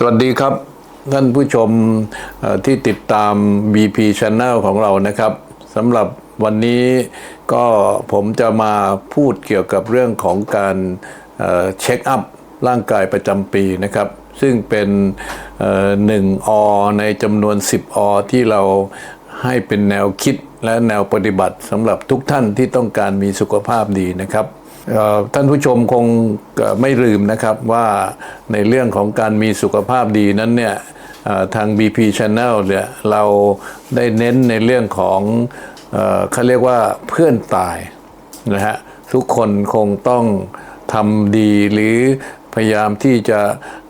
สวัสดีครับ ท่านผู้ชมที่ติดตาม BP Channel ของเรานะครับสำหรับวันนี้ก็ผมจะมาพูดเกี่ยวกับเรื่องของการเช็คอัพร่างกายประจำปีนะครับ ซึ่งเป็นเอ่อหนึ่งอในจำนวน 10อที่เราให้เป็นแนวคิดและแนวปฏิบัติสำหรับทุกท่านที่ต้องการมีสุขภาพดีนะครับ ท่านผู้ชมคงไม่ลืมนะครับว่าในเรื่องของการมีสุขภาพดีนั้นเนี่ยทาง BP Channel เนี่ยเราได้เน้นในเรื่องของเขาเรียกว่าเพื่อนตายนะฮะทุกคนคงต้องทำดีหรือพยายามที่จะ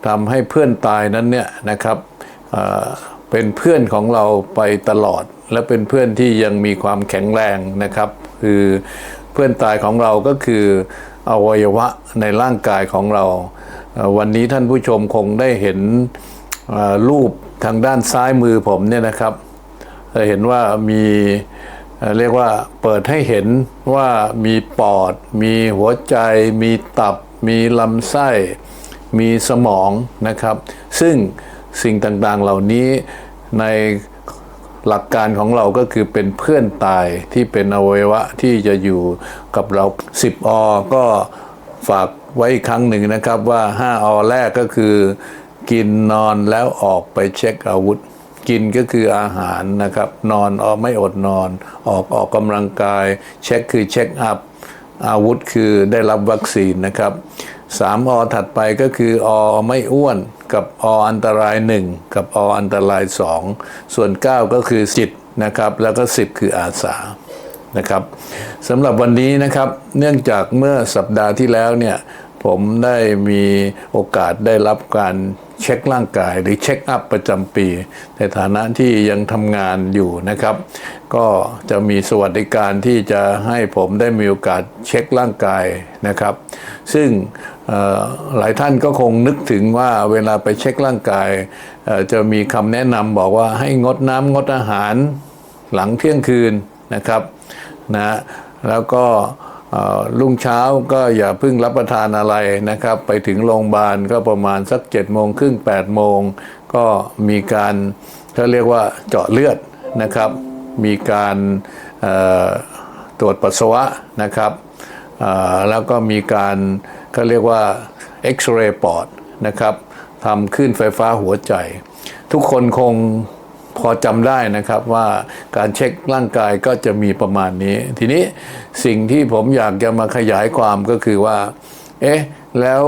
ทำให้เพื่อนตายนั้นเนี่ยนะครับเป็นเพื่อนของเราไปตลอด และเป็นเพื่อนที่ยังมีความแข็งแรงนะครับ คือ พื่อนตายของเราก็คืออวัยวะในร่างกายของเรา วันนี้ท่านผู้ชมคงได้เห็นรูปทางด้านซ้ายมือผมเนี่ยนะครับจะเห็นว่ามีเอ่อเรียกว่าเปิดให้เห็นว่ามีปอด มีหัวใจ มีตับ มีลำไส้ มีสมองนะครับ ซึ่งสิ่งต่างๆเหล่านี้ใน หลักการของเราก็คือเป็นเพื่อนตายที่เป็นอวัยวะที่จะอยู่กับเรา 10 อ ก็ฝากไว้อีกครั้งหนึ่งนะครับว่า 5 อ แรกก็คือ กินนอนแล้วออกไปเช็คอาวุธ กินก็คืออาหารนะครับ นอนออกไม่อดนอน ออกออกกำลังกาย เช็คคือเช็คอัพอาวุธคือได้รับวัคซีนนะครับ สามอถัดไปก็คืออไม่อ้วนกับออันตรายหนึ่งกับออันตรายสองส่วน 9 ก็คือจิตนะครับ แล้วก็ 10 คืออาสานะครับสำหรับวันนี้นะครับเนื่องจากเมื่อสัปดาห์ที่แล้วเนี่ยผมได้มีโอกาสได้รับการ เช็คร่างกายหรือเช็คอัพประจำปี ในฐานะที่ยังทำงานอยู่นะครับ ก็จะมีสวัสดิการที่จะให้ผมได้มีโอกาสเช็คร่างกายนะครับ ซึ่งหลายท่านก็คงนึกถึงว่าเวลาไปเช็คร่างกาย จะมีคำแนะนำบอกว่าให้งดน้ำงดอาหารหลังเที่ยงคืนนะครับนะแล้วก็ รุ่งเช้าก็อย่าเพิ่งรับประทานอะไรนะครับ ไปถึงโรงพยาบาลก็ประมาณสัก7จ็ดโมงครึ่ง8ปดโมงก็มีการเขาเรียกว่าเจาะเลือดนะครับ มีการตรวจปัสสาวะนะครับแล้วก็มีการก็เรียกว่าเอ็กซเรย์ปอดนะครับทำขึ้นไฟฟ้าหัวใจ ทุกคนคง พอจำได้นะครับว่าการเช็คร่างกายก็จะมีประมาณนี้ ทีนี้สิ่งที่ผมอยากจะมาขยายความก็คือว่า เอ๊ะ แล้ว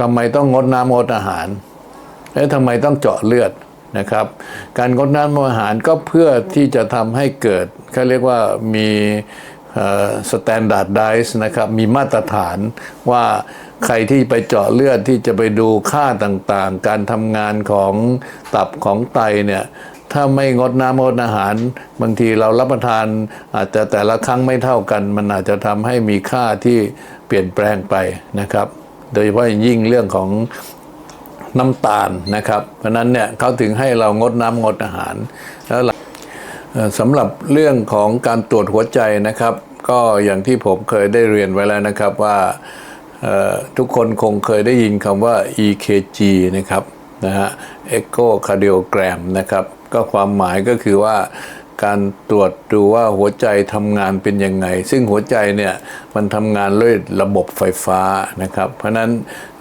ทำไมต้องงดน้ำงดอาหารแล้วทำไมต้องเจาะเลือดนะครับ การงดน้ำงดอาหารก็เพื่อที่จะทำให้เกิดเขาเรียกว่ามีสแตนดาร์ดไดส์นะครับ มีมาตรฐานว่าใครที่ไปเจาะเลือดที่จะไปดูค่าต่างๆ การทำงานของตับของไตเนี่ย ถ้าไม่งดน้ำงดอาหาร บางทีเรารับประทาน อาจจะแต่ละครั้งไม่เท่ากัน มันอาจจะทำให้มีค่าที่เปลี่ยนแปลงไปนะครับ โดยเฉพาะยิ่งเรื่องของน้ำตาลนะครับ เพราะนั้นเนี่ยเขาถึงให้เรางดน้ำงดอาหาร แล้วสำหรับเรื่องของการตรวจหัวใจนะครับ ก็อย่างที่ผมเคยได้เรียนไว้แล้วนะครับว่าทุกคนคงเคยได้ยินคำว่า EKG นะครับนะฮะ Echocardiogram นะครับ ก็ความหมายก็คือว่าการตรวจดูว่าหัวใจทำงานเป็นยังไง ซึ่งหัวใจเนี่ยมันทำงานด้วยระบบไฟฟ้านะครับ เพราะฉะนั้น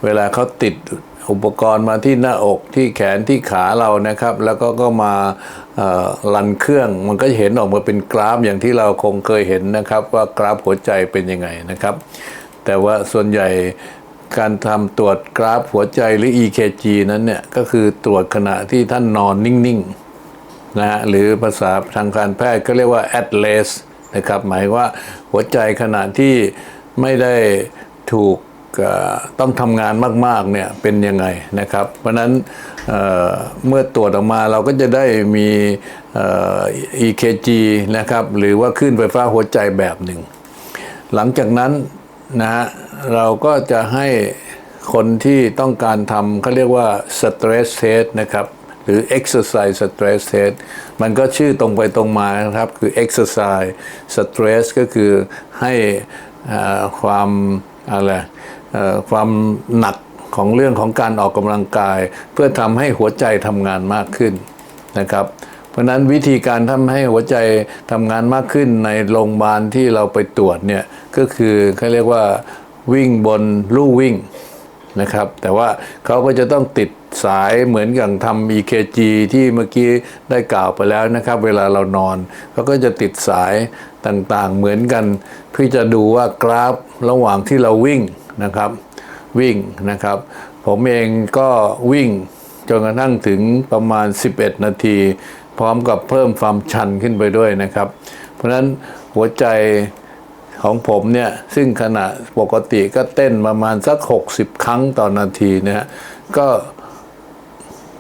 เวลาเขาติดอุปกรณ์มาที่หน้าอกที่แขนที่ขาเรานะครับ แล้วก็ก็มาเอ่อรันเครื่องมันก็จะเห็นออกมาเป็นกราฟอย่างที่เราคงเคยเห็นนะครับ ว่ากราฟหัวใจเป็นยังไงนะครับ แต่ว่าส่วนใหญ่การทำตรวจกราฟหัวใจหรือ EKG นั้นเนี่ยก็คือตรวจขณะที่ท่านนอนนิ่งๆ นะฮะหรือภาษาทางการแพทย์ก็เรียกว่า at rest นะครับหมายว่าหัวใจขณะที่ไม่ได้ถูกต้องทำงานมากๆเนี่ยเป็นยังไงนะครับ เพราะนั้นเเมื่อตรวจออกมาเราก็จะได้มีอ่อ EKG นะครับหรือว่าคลื่นไฟฟ้าหัวใจแบบหนึ่ง หลังจากนั้นนะฮะเราก็จะให้คนที่ต้องการทำเขาเรียกว่า stress test นะครับ หรือ exercise stress test มันก็ชื่อตรงไปตรงมานะครับ คือ exercise stress ก็คือให้ความอะไรความหนักของเรื่องของการออกกำลังกาย เพื่อทำให้หัวใจทำงานมากขึ้นนะครับ เพราะนั้นวิธีการทำให้หัวใจทำงานมากขึ้นในโรงพยาบาลที่เราไปตรวจเนี่ยก็คือเขาเรียกว่าวิ่งบนลู่วิ่ง นะครับ แต่ว่าเขาก็จะต้องติดสายเหมือนอย่างทำ EKG ที่เมื่อกี้ได้กล่าวไปแล้วนะครับ เวลาเรานอนเขาก็จะติดสายต่างๆเหมือนกัน เพื่อจะดูว่ากราฟระหว่างที่เราวิ่งนะครับ วิ่งนะครับ ผมเองก็วิ่งจนกระทั่งถึงประมาณ 11 นาที พร้อมกับเพิ่มความชันขึ้นไปด้วยนะครับ เพราะฉะนั้นหัวใจ ของผมเนี่ย ซึ่งขณะปกติก็เต้นประมาณสัก 60 ครั้งต่อนาทีเนี่ยก็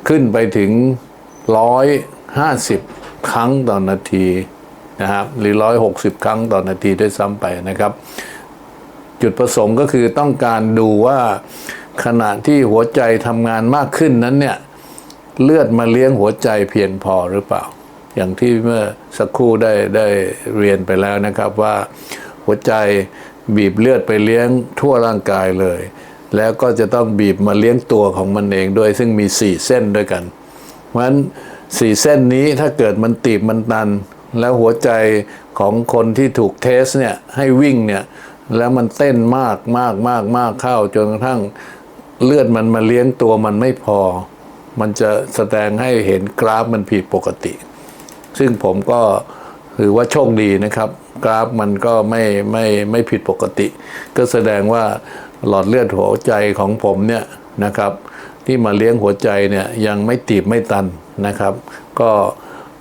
ขึ้นไปถึง 150 ครั้งต่อนาทีนะครับหรือ 160 ครั้งต่อนาทีด้วยซ้ำไปนะครับ จุดประสงค์ก็คือต้องการดูว่าขณะที่หัวใจทำงานมากขึ้นนั้นเนี่ยเลือดมาเลี้ยงหัวใจเพียงพอหรือเปล่า อย่างที่เมื่อสักครู่ได้ได้เรียนไปแล้วนะครับว่า หัวใจบีบเลือดไปเลี้ยงทั่วร่างกายเลย แล้วก็จะต้องบีบมาเลี้ยงตัวของมันเองด้วย ซึ่งมีสี่เส้นด้วยกัน เพราะฉะนั้นสี่เส้นนี้ถ้าเกิดมันตีบมันตัน แล้วหัวใจของคนที่ถูกเทสเนี่ยให้วิ่งเนี่ยแล้วมันเต้นมากมากมากมากเข้าจนกระทั่งเลือดมันมาเลี้ยงตัวมันไม่พอ มันจะแสดงให้เห็นกราฟมันผิดปกติ ซึ่งผมก็ถือว่าโชคดีนะครับ กราฟมันก็ไม่ไม่ไม่ผิดปกติ ก็แสดงว่าหลอดเลือดหัวใจของผมเนี่ยนะครับ ที่มาเลี้ยงหัวใจเนี่ยยังไม่ตีบไม่ตันนะครับ ก็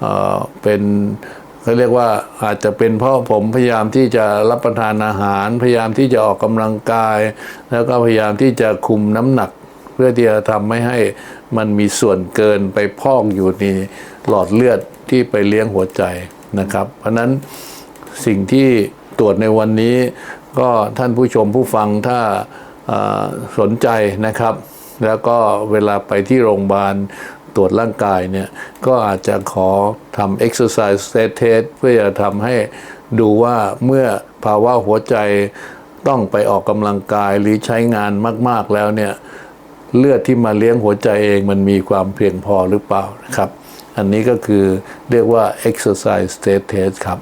เออเป็นเขาเรียกว่าอาจจะเป็นเพราะผมพยายามที่จะรับประทานอาหาร พยายามที่จะออกกำลังกาย แล้วก็พยายามที่จะคุมน้ำหนัก เพื่อที่จะทำไม่ให้มันมีส่วนเกินไปพอกอยู่ในหลอดเลือดที่ไปเลี้ยงหัวใจนะครับ เพราะฉะนั้น สิ่งที่ตรวจในวันนี้ ก็ท่านผู้ชมผู้ฟังถ้าสนใจนะครับ แล้วก็เวลาไปที่โรงพยาบาลตรวจร่างกายเนี่ย ก็อาจจะขอทำ exercise test เพื่อจะทำให้ดูว่าเมื่อภาวะหัวใจต้องไปออกกำลังกายหรือใช้งานมากๆแล้วเนี่ย เลือดที่มาเลี้ยงหัวใจเองมันมีความเพียงพอหรือเปล่านะครับ อันนี้ก็คือเรียกว่า exercise state test ครับ